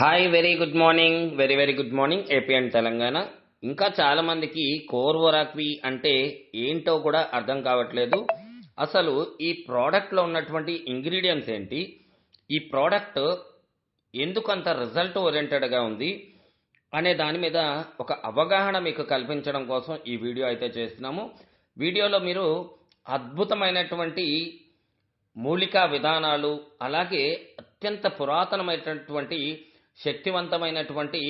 Hi very good morning very very good morning AP and Telangana ఇంకా చాలా మందికి core వరాక్వి అంటే ఏంటో కూడా అర్థం కావట్లేదు. అసలు ఈ ప్రోడక్ట్లో ఉన్నటువంటి ఇంగ్రీడియంట్స్ ఏంటి? ఈ ప్రోడక్ట్ ఎందుకు అంత రిజల్ట్ ఓరియంటెడ్గా ఉంది? అనే దాని మీద ఒక అవగాహన మీకు కల్పించడం కోసం ఈ వీడియో అయితే చేస్తున్నాము. వీడియోలో మీరు అద్భుతమైనటువంటి మూలికా విధానాలు అలాగే అత్యంత పురాతనమైనటువంటి శక్తివంతమైనటువంటి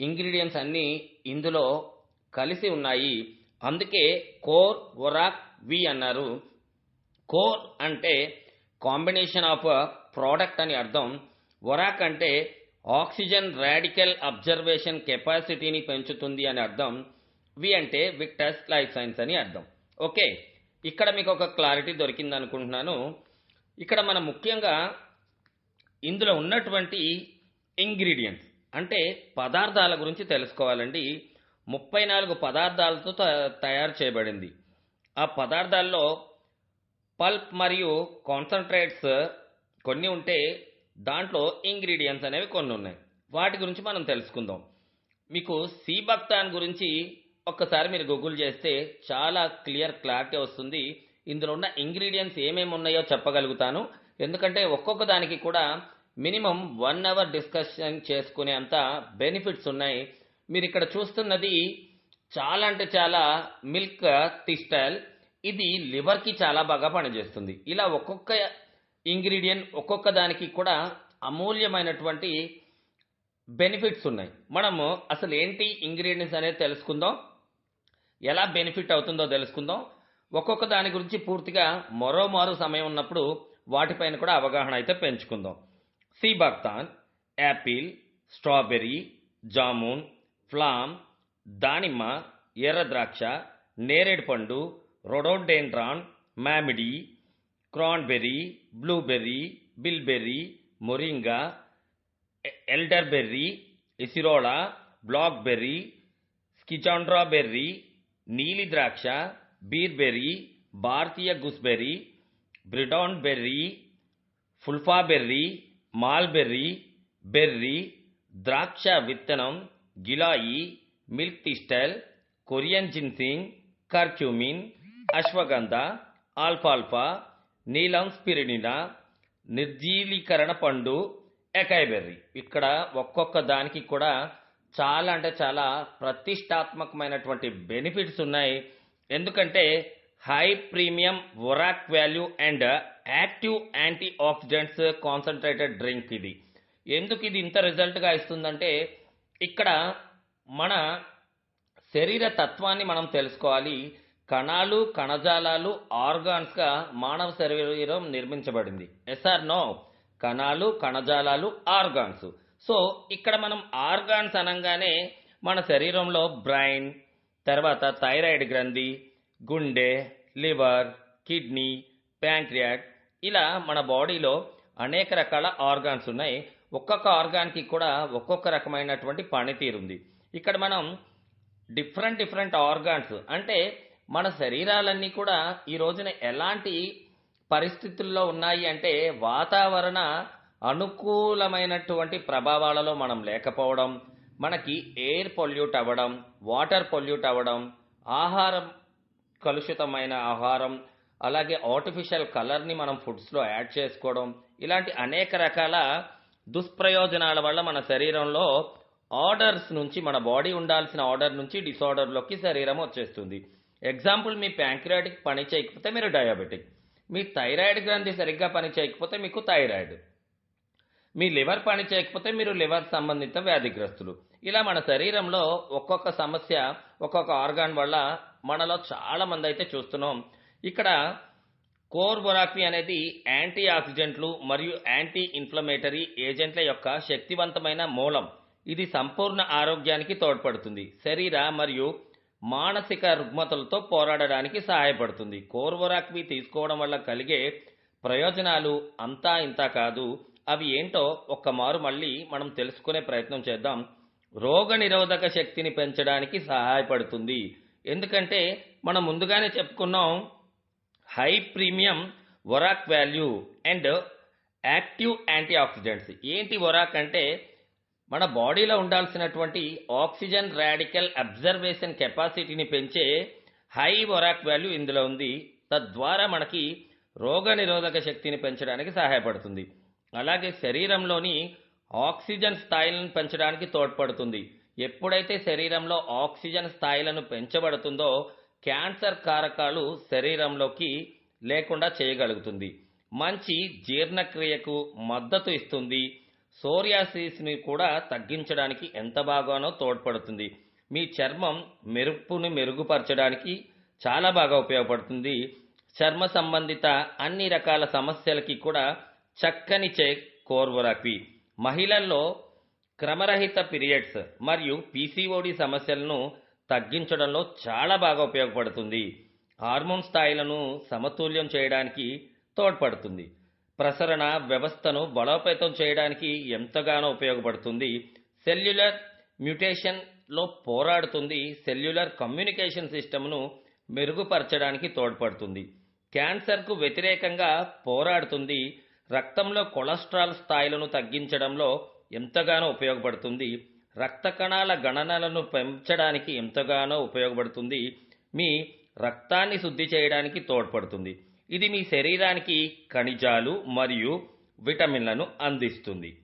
ఇంగ్రీడియంట్స్ అన్నీ ఇందులో కలిసి ఉన్నాయి. అందుకే కోర్ ఒరాక్ వి అన్నారు. కోర్ అంటే కాంబినేషన్ ఆఫ్ ప్రోడక్ట్ అని అర్థం. ఒరాక్ అంటే ఆక్సిజన్ రాడికల్ అబ్జర్వేషన్ కెపాసిటీని పెంచుతుంది అని అర్థం. వి అంటే విక్టస్ లైఫ్ సైన్స్ అని అర్థం. ఓకే ఇక్కడ మీకు ఒక క్లారిటీ దొరికింది అనుకుంటున్నాను ఇక్కడ మనం ముఖ్యంగా ఇందులో ఉన్నటువంటి ఇంగ్రీడియంట్స్. అంటే పదార్థాల గురించి తెలుసుకోవాలండి. ముప్పై నాలుగు పదార్థాలతో త- తయారు చేయబడింది. ఆ పదార్థాల్లో పల్ప్ మరియు కాన్సన్ట్రేట్స్ కొన్ని ఉంటే దాంట్లో ఇంగ్రీడియంట్స్ అనేవి కొన్ని ఉన్నాయి. వాటి గురించి మనం తెలుసుకుందాం. మీకు సీబక్తాన్ గురించి ఒక్కసారి మీరు గూగుల్ చేస్తే చాలా క్లియర్ క్లారిటీ వస్తుంది. ఇందులో ఉన్న ఇంగ్రీడియంట్స్ ఏమేమి ఉన్నాయో చెప్పగలుగుతాను. ఎందుకంటే ఒక్కొక్క దానికి కూడా మినిమం వన్ అవర్ డిస్కషన్ చేసుకునే అంత బెనిఫిట్స్ ఉన్నాయి. మీరు ఇక్కడ చూస్తున్నది చాలా అంటే చాలా మిల్క్ టిస్టల్ ఇది లివర్కి చాలా బాగా పనిచేస్తుంది. ఇలా ఒక్కొక్క ఇంగ్రీడియంట్ ఒక్కొక్క దానికి కూడా అమూల్యమైనటువంటి బెనిఫిట్స్ ఉన్నాయి. మనము అసలు ఏంటి ఇంగ్రీడియంట్స్ అనేది తెలుసుకుందాం. ఎలా బెనిఫిట్ అవుతుందో తెలుసుకుందాం. ఒక్కొక్క దాని గురించి పూర్తిగా మరో మారు సమయం ఉన్నప్పుడు వాటిపైన కూడా అవగాహన అయితే పెంచుకుందాం. sea buckthorn apple strawberry jamun plum దానిమ్మ ఎర్ర ద్రాక్ష నేరేడు పండు రొడోడెండ్రాన్ మామిడి cranberry blueberry bilberry moringa elderberry acerola blackberry schisandra berry నీలి ద్రాక్ష బీర్బెర్రీ భారతీయ గుస్బెర్రీ బ్రిటాన్ బెర్రీ ఫుల్ఫా బెర్రీ మాల్బెర్రీ బెర్రీ ద్రాక్ష విత్తనం గిలాయి milk thistle Korean ginseng curcumin ashwagandha ఆల్ఫాల్ఫా నీలం స్పిరిడినా నిర్జీలీకరణ పండు ఎకైబెర్రీ. ఇక్కడ ఒక్కొక్క దానికి కూడా చాలా అంటే చాలా ప్రతిష్టాత్మకమైనటువంటి బెనిఫిట్స్ ఉన్నాయి. ఎందుకంటే high premium ORAC value and active antioxidants concentrated drink ఇది. ఎందుకు ఇది ఇంత రిజల్ట్గా ఇస్తుందంటే ఇక్కడ మన శరీర తత్వాన్ని మనం తెలుసుకోవాలి. కణాలు కణజాలాలు ఆర్గాన్స్గా మానవ శరీరం నిర్మించబడింది. ఎస్ఆర్ నో కణాలు కణజాలాలు ఆర్గాన్స్. సో ఇక్కడ మనం ఆర్గాన్స్ అనగానే మన శరీరంలో బ్రైన్ తర్వాత థైరాయిడ్ గ్రంథి గుండె లివర్ కిడ్నీ ప్యాంక్రియాట్ ఇలా మన బాడీలో అనేక రకాల ఆర్గాన్స్ ఉన్నాయి. ఒక్కొక్క ఆర్గాన్కి కూడా ఒక్కొక్క రకమైనటువంటి పనితీరు ఉంది. ఇక్కడ మనం డిఫరెంట్ డిఫరెంట్ ఆర్గాన్స్ అంటే మన శరీరాలన్నీ కూడా ఈ రోజున ఎలాంటి పరిస్థితుల్లో ఉన్నాయి అంటే వాతావరణ అనుకూలమైనటువంటి ప్రభావాలలో మనం లేకపోవడం మనకి ఎయిర్ పొల్యూట్ అవ్వడం వాటర్ పొల్యూట్ అవ్వడం ఆహారం కలుషితమైన ఆహారం అలాగే ఆర్టిఫిషియల్ కలర్ని మనం ఫుడ్స్లో యాడ్ చేసుకోవడం ఇలాంటి అనేక రకాల దుష్ప్రయోజనాల వల్ల మన శరీరంలో ఆర్డర్స్ నుంచి మన బాడీ ఉండాల్సిన ఆర్డర్ నుంచి డిసార్డర్లోకి శరీరం వచ్చేస్తుంది. ఎగ్జాంపుల్ మీ ప్యాంక్రియాటిక్ పని చేయకపోతే మీరు డయాబెటిక్ మీ థైరాయిడ్ గ్రంథి సరిగ్గా పని చేయకపోతే మీకు థైరాయిడ్ మీ లివర్ పని చేయకపోతే మీరు లివర్ సంబంధిత వ్యాధిగ్రస్తులు. ఇలా మన శరీరంలో ఒక్కొక్క సమస్య ఒక్కొక్క ఆర్గాన్ వల్ల మనలో చాలా మంది అయితే చూస్తున్నాం. ఇక్కడ కోర్ బొరాక్వి అనేది యాంటీ ఆక్సిడెంట్లు మరియు యాంటీ ఇన్ఫ్లమేటరీ ఏజెంట్ల యొక్క శక్తివంతమైన మూలం. ఇది సంపూర్ణ ఆరోగ్యానికి తోడ్పడుతుంది. శరీర మరియు మానసిక రుగ్మతలతో పోరాడడానికి సహాయపడుతుంది. కోర్వరాక్వి తీసుకోవడం వల్ల కలిగే ప్రయోజనాలు అంతా ఇంత కాదు. అవి ఏంటో ఒక్క మారు మళ్ళీ మనం తెలుసుకునే ప్రయత్నం చేద్దాం. రోగ నిరోధక శక్తిని పెంచడానికి సహాయపడుతుంది. ఎందుకంటే మనం ముందుగానే చెప్పుకున్నాం high premium ORAC value and active antioxidants ఏంటి వరాక్ అంటే మన బాడీలో ఉండాల్సినటువంటి ఆక్సిజన్ రాడికల్ అబ్జర్వేషన్ కెపాసిటీని పెంచే హై వొరాక్ వాల్యూ ఇందులో ఉంది. తద్వారా మనకి రోగ నిరోధక శక్తిని పెంచడానికి సహాయపడుతుంది. అలాగే శరీరంలోని ఆక్సిజన్ స్థాయిలను పెంచడానికి తోడ్పడుతుంది. ఎప్పుడైతే శరీరంలో ఆక్సిజన్ స్థాయిలను పెంచబడుతుందో క్యాన్సర్ కారకాలు శరీరంలోకి లేకుండా చేయగలుగుతుంది. మంచి జీర్ణక్రియకు మద్దతు ఇస్తుంది. సోరియాసిస్ని కూడా తగ్గించడానికి ఎంత బాగానో తోడ్పడుతుంది. మీ చర్మం మెరుపుని మెరుగుపరచడానికి చాలా బాగా ఉపయోగపడుతుంది. చర్మ సంబంధిత అన్ని రకాల సమస్యలకి కూడా చక్కని చే కోర్వరాక్వి మహిళల్లో క్రమరహిత పీరియడ్స్ మరియు పీసీఓడి సమస్యలను తగ్గించడంలో చాలా బాగా ఉపయోగపడుతుంది. హార్మోన్ స్థాయిలను సమతుల్యం చేయడానికి తోడ్పడుతుంది. ప్రసరణ వ్యవస్థను బలోపేతం చేయడానికి ఎంతగానో ఉపయోగపడుతుంది. సెల్యులర్ మ్యూటేషన్లో పోరాడుతుంది. సెల్యులర్ కమ్యూనికేషన్ సిస్టమ్ను మెరుగుపరచడానికి తోడ్పడుతుంది. క్యాన్సర్కు వ్యతిరేకంగా పోరాడుతుంది. రక్తంలో కొలెస్ట్రాల్ స్థాయిలను తగ్గించడంలో ఎంతగానో ఉపయోగపడుతుంది. రక్త కణాల గణనలను పెంచడానికి ఎంతగానో ఉపయోగపడుతుంది. మీ రక్తాన్ని శుద్ధి చేయడానికి తోడ్పడుతుంది. ఇది మీ శరీరానికి ఖనిజాలు మరియు విటమిన్లను అందిస్తుంది.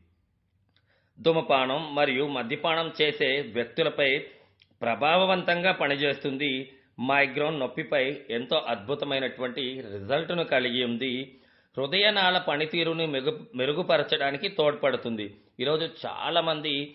ధూమపానం మరియు మద్యపానం చేసే వ్యక్తులపై ప్రభావవంతంగా పనిచేస్తుంది. మైగ్రోన్ నొప్పిపై ఎంతో అద్భుతమైనటువంటి రిజల్ట్ను కలిగి ఉంది. హృదయనాళ పనితీరుని మెరుగు మెరుగుపరచడానికి తోడ్పడుతుంది. ఈరోజు చాలామంది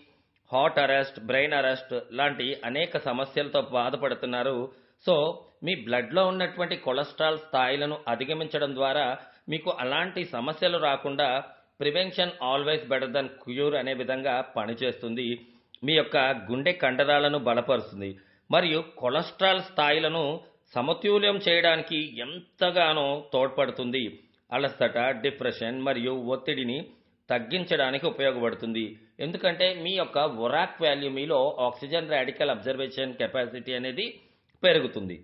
హార్ట్ అరెస్ట్ బ్రెయిన్ అరెస్ట్ లాంటి అనేక సమస్యలతో బాధపడుతున్నారు. సో మీ బ్లడ్లో ఉన్నటువంటి కొలెస్ట్రాల్ స్థాయిలను అధిగమించడం ద్వారా మీకు అలాంటి సమస్యలు రాకుండా prevention always better than cure అనే విధంగా పనిచేస్తుంది. మీ యొక్క గుండె కండరాలను బలపరుస్తుంది. మరియు కొలెస్ట్రాల్ స్థాయిలను సమతుల్యం చేయడానికి ఎంతగానో తోడ్పడుతుంది. అలసట డిప్రెషన్ మరియు ఒత్తిడిని తగ్గించడానికి ఉపయోగపడుతుంది. ఎందుకంటే మీ యొక్క ఒరాక్ వాల్యూ మీలో ఆక్సిజన్ రాడికల్ అబ్జర్వేషన్ కెపాసిటీ అనేది పెరుగుతుంది.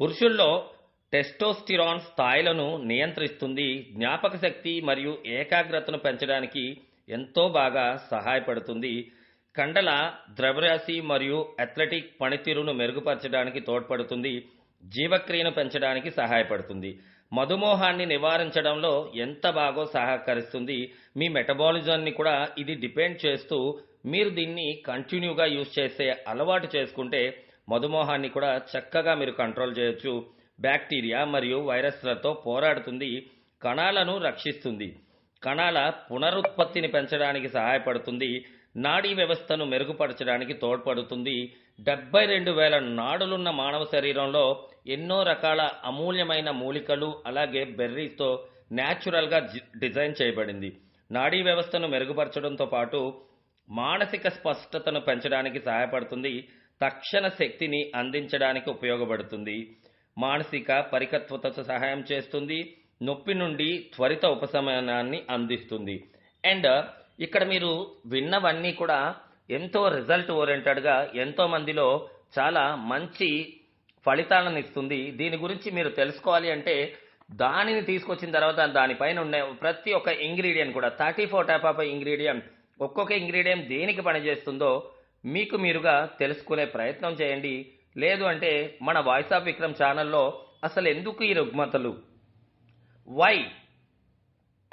పురుషుల్లో టెస్టోస్టిరాన్ స్థాయిలను నియంత్రిస్తుంది జ్ఞాపక శక్తి మరియు ఏకాగ్రతను పెంచడానికి ఎంతో బాగా సహాయపడుతుంది. కండల ద్రవ్యరాశి మరియు అథ్లెటిక్ పనితీరును మెరుగుపరచడానికి తోడ్పడుతుంది. జీవక్రియను పెంచడానికి సహాయపడుతుంది. మధుమేహాన్ని నివారించడంలో ఎంత బాగో సహకరిస్తుంది. మీ మెటబాలిజాన్ని కూడా ఇది డిపెండ్ చేస్తూ మీరు దీన్ని కంటిన్యూగా యూజ్ చేసే అలవాటు చేసుకుంటే మధుమేహాన్ని కూడా చక్కగా మీరు కంట్రోల్ చేయొచ్చు. బ్యాక్టీరియా మరియు వైరస్లతో పోరాడుతుంది కణాలను రక్షిస్తుంది. కణాల పునరుత్పత్తిని పెంచడానికి సహాయపడుతుంది. నాడీ వ్యవస్థను మెరుగుపరచడానికి తోడ్పడుతుంది. డెబ్బై రెండు వేల నాడులున్న మానవ శరీరంలో ఎన్నో రకాల అమూల్యమైన మూలికలు అలాగే బెర్రీస్తో న్యాచురల్గా డిజైన్ చేయబడింది. నాడీ వ్యవస్థను మెరుగుపరచడంతో పాటు మానసిక స్పష్టతను పెంచడానికి సహాయపడుతుంది. తక్షణ శక్తిని అందించడానికి ఉపయోగపడుతుంది. మానసిక పరిపక్వతకు సహాయం చేస్తుంది. నొప్పి నుండి త్వరిత ఉపశమనాన్ని అందిస్తుంది. అండ్ ఇక్కడ మీరు విన్నవన్నీ కూడా ఎంతో రిజల్ట్ ఓరియంటెడ్గా ఎంతో మందిలో చాలా మంచి ఫలితాలను ఇస్తుంది. దీని గురించి మీరు తెలుసుకోవాలి అంటే దానిని తీసుకొచ్చిన తర్వాత దానిపైన ఉండే ప్రతి ఒక్క ఇంగ్రీడియంట్ కూడా thirty four type of ingredient ఒక్కొక్క ఇంగ్రీడియంట్ దేనికి పనిచేస్తుందో మీకు మీరుగా తెలుసుకునే ప్రయత్నం చేయండి. లేదు అంటే మన వాయిస్ ఆఫ్ విక్రమ్ ఛానల్లో అసలు ఎందుకు ఈ రుగ్మతలు? వై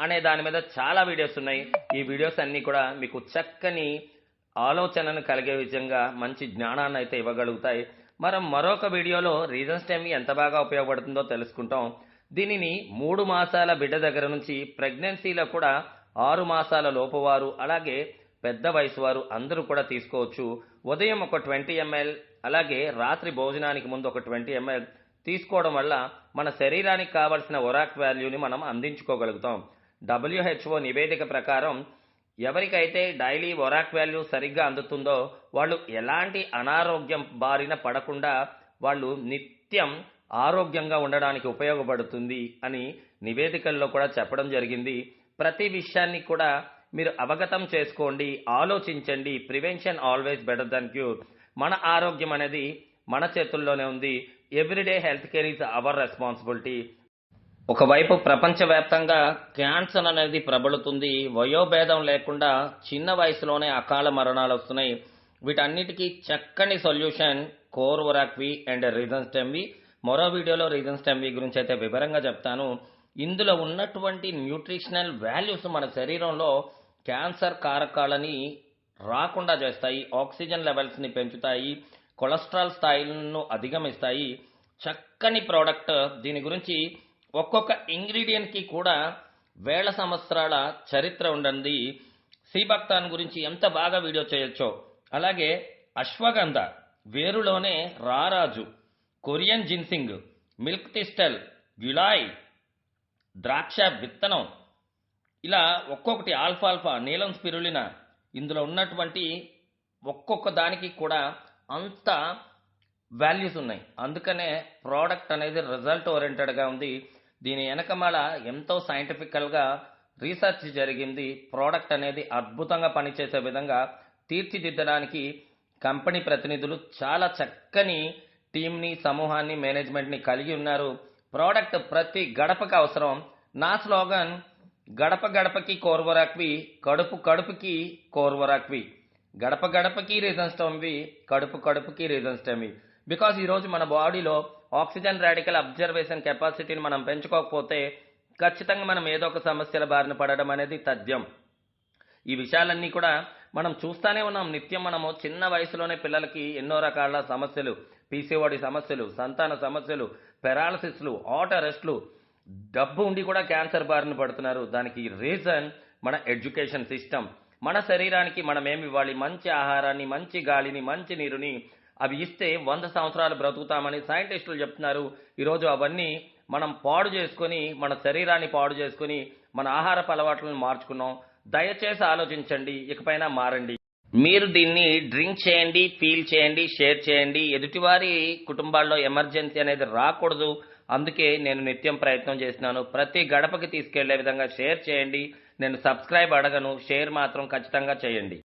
అనే దాని మీద చాలా వీడియోస్ ఉన్నాయి. ఈ వీడియోస్ అన్నీ కూడా మీకు చక్కని ఆలోచనను కలిగే విధంగా మంచి జ్ఞానాన్ని అయితే ఇవ్వగలుగుతాయి. మనం మరొక వీడియోలో రీజన్స్ టైం ఎంత బాగా ఉపయోగపడుతుందో తెలుసుకుంటాం. దీనిని మూడు మాసాల బిడ్డ దగ్గర నుంచి ప్రెగ్నెన్సీలో కూడా ఆరు మాసాల లోపువారు అలాగే పెద్ద వయసు వారు అందరూ కూడా తీసుకోవచ్చు. ఉదయం ఒక ట్వంటీ ఎంఎల్ అలాగే రాత్రి భోజనానికి ముందు ఒక ట్వంటీ ఎంఎల్ తీసుకోవడం వల్ల మన శరీరానికి కావలసిన ఒరాక్ వాల్యూని మనం అందించుకోగలుగుతాం. డబ్ల్యూహెచ్ఓ నివేదిక ప్రకారం ఎవరికైతే డైలీ ఒరాక్ వాల్యూ సరిగ్గా అందుతుందో వాళ్ళు ఎలాంటి అనారోగ్యం బారిన పడకుండా వాళ్ళు నిత్యం ఆరోగ్యంగా ఉండడానికి ఉపయోగపడుతుంది అని నివేదికల్లో కూడా చెప్పడం జరిగింది. ప్రతి విషయాన్ని కూడా మీరు అవగతం చేసుకోండి ఆలోచించండి. Prevention always better than cure. మన ఆరోగ్యం అనేది మన చేతుల్లోనే ఉంది. Everyday health care is our responsibility. ఒకవైపు ప్రపంచవ్యాప్తంగా క్యాన్సర్ అనేది ప్రబలుతుంది వయోభేదం లేకుండా చిన్న వయసులోనే అకాల మరణాలు వస్తున్నాయి. వీటన్నిటికీ చక్కని సొల్యూషన్ కోర్ ఒరాక్వి అండ్ రీజన్స్ టెమ్వి మరో వీడియోలో రీజన్స్ టెమ్వి గురించి అయితే వివరంగా చెప్తాను. ఇందులో ఉన్నటువంటి న్యూట్రిషనల్ వాల్యూస్ మన శరీరంలో క్యాన్సర్ కారకాలని రాకుండా చేస్తాయి ఆక్సిజన్ లెవెల్స్ని పెంచుతాయి కొలెస్ట్రాల్ స్థాయిలను అధిగమిస్తాయి. చక్కని ప్రోడక్ట్. దీని గురించి ఒక్కొక్క ఇంగ్రీడియంట్కి కూడా వేల సంవత్సరాల చరిత్ర ఉండండి సీబక్తాన్ గురించి ఎంత బాగా వీడియో చేయొచ్చో. అలాగే అశ్వగంధ వేరులోనే రారాజు Korean ginseng milk thistle giloy ద్రాక్ష విత్తనం. ఇలా ఒక్కొక్కటి ఆల్ఫాల్ఫా నీలం స్పిరులిన ఇందులో ఉన్నటువంటి ఒక్కొక్క దానికి కూడా అంత వాల్యూస్ ఉన్నాయి. అందుకనే ప్రోడక్ట్ అనేది రిజల్ట్ ఓరియంటెడ్గా ఉంది. దీని వెనకమాల ఎంతో సైంటిఫికల్గా రీసెర్చ్ జరిగింది. ప్రోడక్ట్ అనేది అద్భుతంగా పనిచేసే విధంగా తీర్చిదిద్దడానికి కంపెనీ ప్రతినిధులు చాలా చక్కని టీంని సమూహాన్ని మేనేజ్మెంట్ని కలిగి ఉన్నారు. ప్రోడక్ట్ ప్రతి గడపకి అవసరం. నా స్లోగన్ గడప గడపకి కోర్వరాక్వి కడుపు కడుపుకి కోర్వరాక్వి గడప గడపకి రీజన్స్ టమ్వి కడుపు కడుపుకి రీజన్స్ టమ్వి బికాస్ ఈరోజు మన బాడీలో ఆక్సిజన్ రాడికల్ అబ్జర్వేషన్ కెపాసిటీని మనం పెంచుకోకపోతే ఖచ్చితంగా మనం ఏదో ఒక సమస్యల బారిన పడడం అనేది తథ్యం. ఈ విషయాలన్నీ కూడా మనం చూస్తానే ఉన్నాం. నిత్యం మనము చిన్న వయసులోనే పిల్లలకి ఎన్నో రకాల సమస్యలు పీసీఓడి సమస్యలు సంతాన సమస్యలు పెరాలసిస్లు ఆట్ అరెస్ట్లు డబ్బు ఉండి కూడా క్యాన్సర్ బారిన పడుతున్నారు. దానికి రీజన్ మన ఎడ్యుకేషన్ సిస్టమ్. మన శరీరానికి మనం ఏమి ఇవ్వాలి? మంచి ఆహారాన్ని మంచి గాలిని మంచి నీరుని అవి ఇస్తే వంద సంవత్సరాలు బ్రతుకుతామని సైంటిస్టులు చెప్తున్నారు. ఈరోజు అవన్నీ మనం పాడు చేసుకొని మన శరీరాన్ని పాడు చేసుకొని మన ఆహారపు అలవాట్లను మార్చుకున్నాం. దయచేసి ఆలోచించండి ఇకపైన మారండి. మీరు దీన్ని డ్రింక్ చేయండి ఫీల్ చేయండి షేర్ చేయండి. ఎదుటివారి కుటుంబాల్లో ఎమర్జెన్సీ అనేది రాకూడదు. అందుకే నేను నిత్యం ప్రయత్నం చేస్తున్నాను. ప్రతి గడపకి తీసుకెళ్ళే విధంగా షేర్ చేయండి. నేను సబ్స్క్రైబ్ అడగను. షేర్ మాత్రం ఖచ్చితంగా చేయండి.